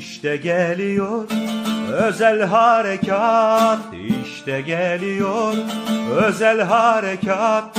İşte geliyor özel harekat işte geliyor özel harekat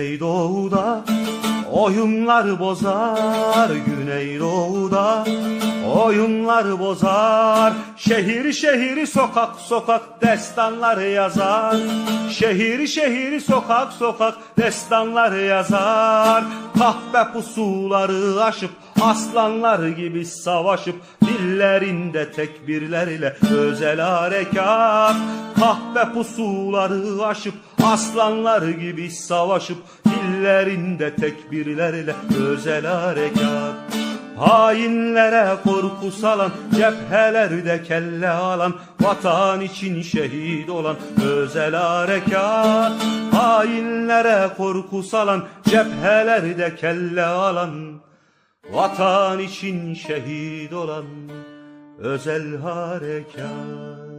Güneydoğu'da oyunlar bozar Güneydoğu'da oyunlar bozar. Şehir şehir sokak sokak destanlar yazar. Şehir şehir sokak sokak destanlar yazar. Kahve pusuları aşıp aslanlar gibi savaşıp Dillerinde tekbirlerle özel harekat Kahve pusuları aşıp aslanlar gibi savaşıp Dillerinde tekbirlerle özel harekat Hainlere korku salan, cephelerde kelle alan, vatan için şehit olan özel harekat. Hainlere korku salan, cephelerde kelle alan, vatan için şehit olan özel harekat.